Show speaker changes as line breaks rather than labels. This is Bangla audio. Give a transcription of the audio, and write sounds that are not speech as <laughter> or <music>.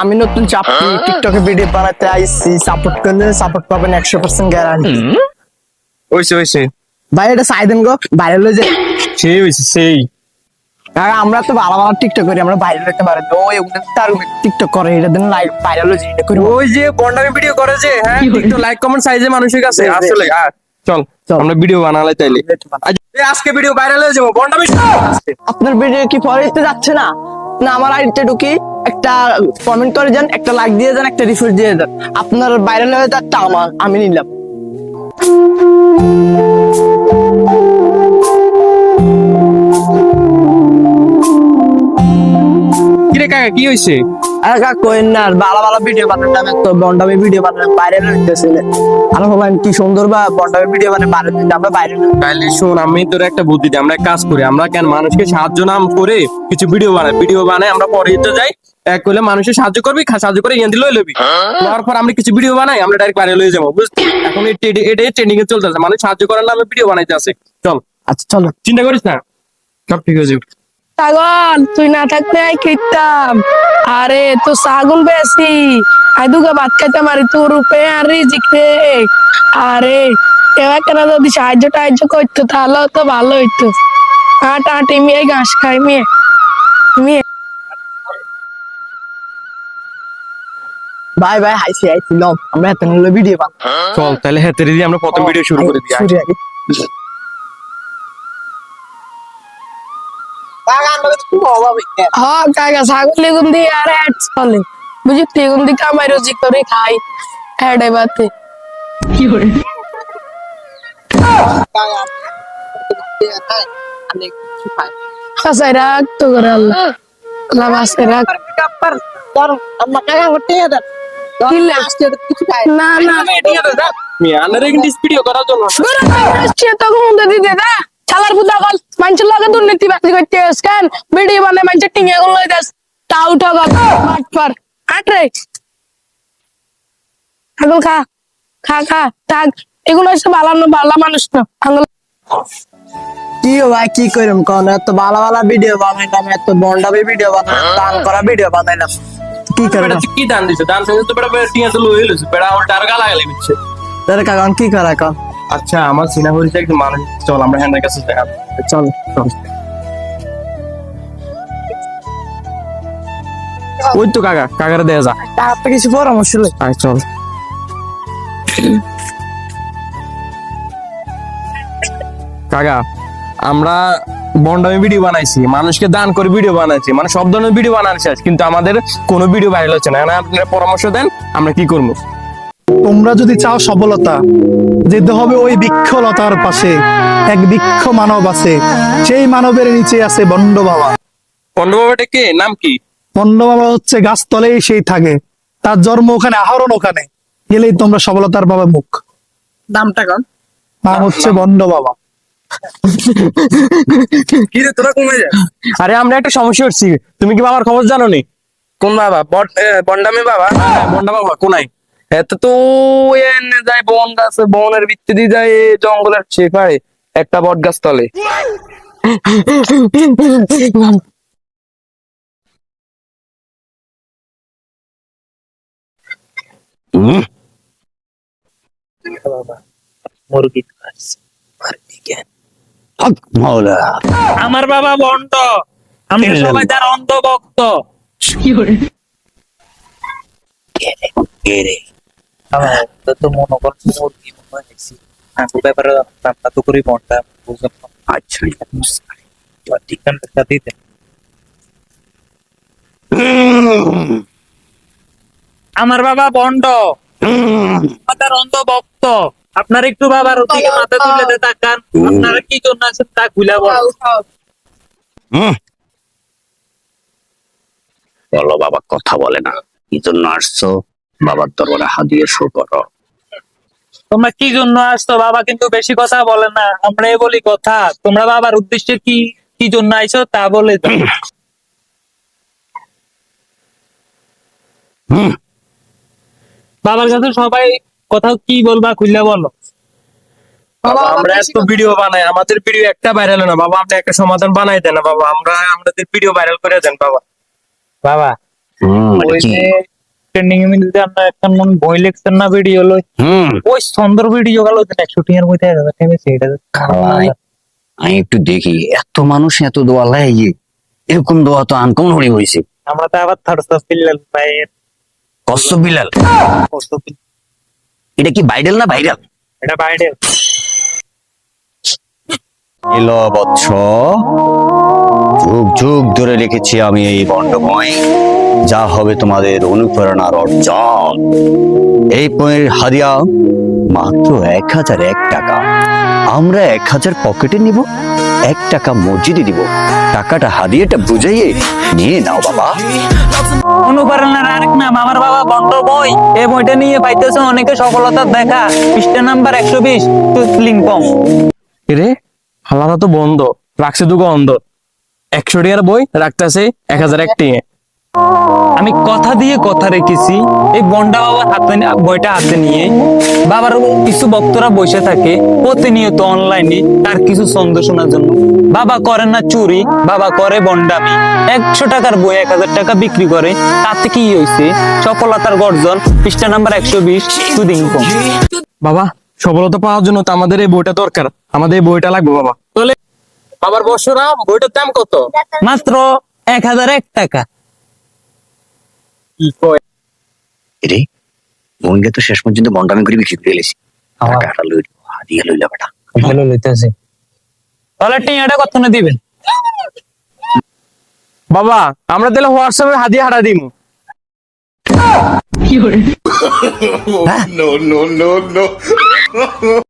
আমি নতুন চাপি টিকটকে ভিডিও বানাতে আইছি। সাপোর্ট করলে সাপোর্ট পাবেন একশো পার্সেন্ট গ্যারান্টি
হইছে হইছে।
ভাই এটা সাই দেন গো ভাইরাল লয়ে যায়।
সেই হইছে সেই।
কারণ আমরা তো ভালো ভালো টিকটক করি আমরা বাইরে লইতে পারি। না। ওই তার টিকটক করে এটা দেন লাইভ বাইরে লয়ে যায় এটা করি।
ওই যে বন্ডামি ভিডিও করে যে হ্যাঁ একটু লাইক কমেন্ট সাইজে মানুষের কাছে। আসলে আয়, চল
চল।
আমরা ভিডিও বানালে তাইলে। আজকে ভিডিও ভাইরাল হয়ে যাব বন্ডামি।
আপনার ভিডিও কি পরে যাচ্ছে না? না আমার আইডিতে ঢুকি। একটা কমেন্ট করে যান, একটা লাইক দিয়ে যান, একটা রিফ্রেশ দিয়ে যান। আপনার ভাইরাল হয়ে যাচ্ছে আমার, আমি নিলাম।
কিরে কাকা, কি হইছে?
আরে কইন না ভালো ভালো ভিডিও বানাতে তো বন্ডামি ভিডিও বাইরে হইতেছিল আর ভাবলাম কি সুন্দর বা বন্ডামি ভিডিও মানে বাইরে আমরা বাইরে
তাইলে শোন আমি তোর একটা বুদ্ধি দিই আমরা কাজ করি আমরা কেন মানুষকে সাহায্য নাম করে কিছু ভিডিও বানাই ভিডিও বানাই আমরা পরে দিতে যাই এক করলে মানুষের সাহায্য করবি সাহায্য করে ইয়ান দিলে লবি। লওয়ার পর আমরা কিছু ভিডিও বানাই আমরা ডাইরেক্ট বাইরে লয়ে যাব বুঝলি? এখন এটাই ট্রেন্ডিং এ চলতেছে মানুষ সাহায্য করার নামে ভিডিও বানাইতে আছে চল।
আচ্ছা চলো।
চিন্তা করিস না। সব ঠিক হয়ে যাবে।
ছাগল তুই না থাকলে আই খেতাম। আরে তো ছাগল বেশি। আই দুগা ভাত খাইতে মারি তোর রূপে আর রিজিক রে। আরে এবার কেন যদি সাহায্য টাহায্য করতো তাহলে তো ভালো হইতো। আট আট মেয়ে ঘাস খাই মেয়ে। মেয়ে।
বাই বাই হাইছি হাইছি লম আমরা এত ভিডিও বানাই।
চল তাহলে হাতে দিয়ে আমরা প্রথম ভিডিও শুরু করে দিই আয়।
শুরু আগে
হ কাকা ছাগল এগুন দিয়ে আর অ্যাড চলে। বুঝি এগুন দিয়ে কামাই রুজি করে খাই। অ্যাড এবাতে বাসায় রাখ তো করে আল্লাহ। আল্লাহ বাসায় রাখ? না না।
মিয়া, আনারে কিন্তু ভিডিও করার জন্য।
সে তো ঘুমতে দিতে দা। চালার পুতা কল। মানুষের লগে দুর্নীতি বাতি করতে কেন? ভিডিও বানায় মানুষের টিঙে গুলো দেস টাউ ঠগা মাঠ আট রে। আঙ্গুল খা খা খা থাক। এগুলো হচ্ছে ভালো না মানুষ না। আঙ্গুল।
কি ভাই কি কইরম কোন? এত ভালো ভালো ভিডিও বানাইলাম এত বন্ডামি ভিডিও বানাইলাম দান করা ভিডিও বানাইলাম। কি করে
কি দান দিছে দান তো বেটা টিয়া তো লয়ে লইছে বেটা আমার টার গালা গালি দিচ্ছে।
কারণ কি করে কন?
আচ্ছা আমার সিনা হইছে একদম মানুষ চল আমরা হ্যান্ডের কাছে দেখা
চল
চল। ওই তো কাকা কাকারে দেয়া যা।
তার তো কিছু পরামর্শ লই
আয় চল। কাকা আমরা বন্ডামি ভিডিও বানাইছি। মানুষকে দান করে ভিডিও বানাইছি। মানে সব ধরনের ভিডিও বানানো শেষ কিন্তু আমাদের কোনো ভিডিও ভাইরাল হচ্ছে না। আপনারা পরামর্শ দেন আমরা কি করব?
তোমরা যদি চাও সফলতা যেতে হবে ওই বৃক্ষলতার পাশে। এক বৃক্ষ মানব আছে সেই মানবের নিচে আছে বন্ড বাবা।
পন্ডবাবাটা কে? নাম কি?
বন্ড বাবা হচ্ছে গাছতলেই সেই থাকে। তার জন্ম ওখানে আহরণ ওখানে। গেলেই তোমরা সফলতার পাবে মুখ।
নামটা কন?
নাম হচ্ছে বন্ড বাবা।
কি রে তোরা কমে যা আরে আমরা একটা সমস্যা হচ্ছি তুমি কি বাবার খবর জানো নি
কোন বাবা? বন্ডামি বাবা?
বন্ডা বাবা কোনাই
এত তো এনে যায় বন গাছে বনের ভিত্তি দিয়ে যায় জঙ্গলের শেখায় একটা বট গাছ তলে।
আমার বাবা বন্ড। আমরা সবাই তার অন্ধভক্ত
তো তো মনে কর মুরগি মনে হয় দেখছি ব্যাপারে রান্না তো করি মনটা বুঝলাম আচ্ছা ঠিকানটা দিতে
আমার বাবা বন্ড তার অন্ধভক্ত আপনার একটু বাবার দিকে মাথা তুলে দে তাকান আপনারা কি জন্য আছেন তা খুলে বল।
বলো বাবা কথা বলে না। কি জন্য আসছো? বাবার দরবারে হাত দিয়ে শো করো।
তোমরা কি জন্য আসতো বাবা কিন্তু বেশি কথা বলে না। আমরা বলি কথা। তোমরা বাবার উদ্দেশ্যে কি কি জন্য আইছো তা বলে দাও। বাবার কাছে সবাই কথা কি বলবা খুলে বলো।
বাবা আমরা এত ভিডিও বানাই। আমাদের ভিডিও একটা ভাইরাল না। বাবা আপনি একটা সমাধান বানাই দেন বাবা। আমরা আমাদের ভিডিও ভাইরাল করে দেন বাবা।
বাবা ওই ট্রেন্ডিং এ মিলতে আমরা একটা মন বই লেখছেন না ভিডিও লই। ওই সুন্দর ভিডিও গেল একশো টিয়ার মধ্যে সেটা
আমি একটু দেখি এত মানুষ এত দোয়া লাগে এরকম দোয়া তো আনকমন হয়ে হয়েছে।
আমরা তো আবার থার্ড পায়ের
কষ্ট বিলাল এটা কি ভাইরাল না ভাইরাল?
এটা বাইরে
এলো বৎস। যুগ যুগ ধরে রেখেছি আমি এই বন্ডময় যা হবে তোমাদের অনুপ্রেরণার অর্জন। এই পয়ের হাদিয়া মাত্র এক হাজার এক টাকা। আমরা এক হাজার পকেটে নিব এক টাকা মসজিদে দিব। টাকাটা হাদিয়াটা বুঝাইয়ে নিয়ে নাও বাবা।
অনুপ্রেরণার আরেক নাম আমার বাবা বন্ড বই। এই বইটা নিয়ে পাইতেছে অনেকে সফলতার দেখা। পৃষ্ঠা নাম্বার একশো বিশ লিঙ্কম
রে হালাটা তো বন্ধ রাখছে দুগো অন্ধ। একশো টিয়ার বই রাখতেছে এক হাজার এক টিয়ে।
আমি কথা দিয়ে কথা রেখেছি। এই বন্ডা বাবার হাতে বইটা হাতে নিয়ে। বাবার কিছু ভক্তরা বসে থাকে প্রতিনিয়ত অনলাইনে তার কিছু ছন্দ শোনার জন্য। বাবা করে না চুরি বাবা করে বন্ডামি একশো টাকার বই এক হাজার টাকা বিক্রি করে। তাতে কি হয়েছে? সফলতার গর্জন পৃষ্ঠা নাম্বার একশো বিশ সুদিন
বাবা সফলতা পাওয়ার জন্য তো আমাদের এই বইটা দরকার। আমাদের এই বইটা লাগবে বাবা। বাবার বর্ষরা বইটার দাম কত?
মাত্র এক হাজার এক টাকা।
কি কয়?
রে বোনকে তো শেষ পর্যন্ত বন্ডামি করে বিক্রি করে এলেছি
আমার-
টাকাটা লই লইলা বেটা।
ভালো লইতেছে। তাহলে টিয়াটা কত না দিবেন?
বাবা আমরা তাহলে হোয়াটসঅ্যাপে হাদিয়া হারা দিমু।
হ্যাঁ <laughs> <laughs>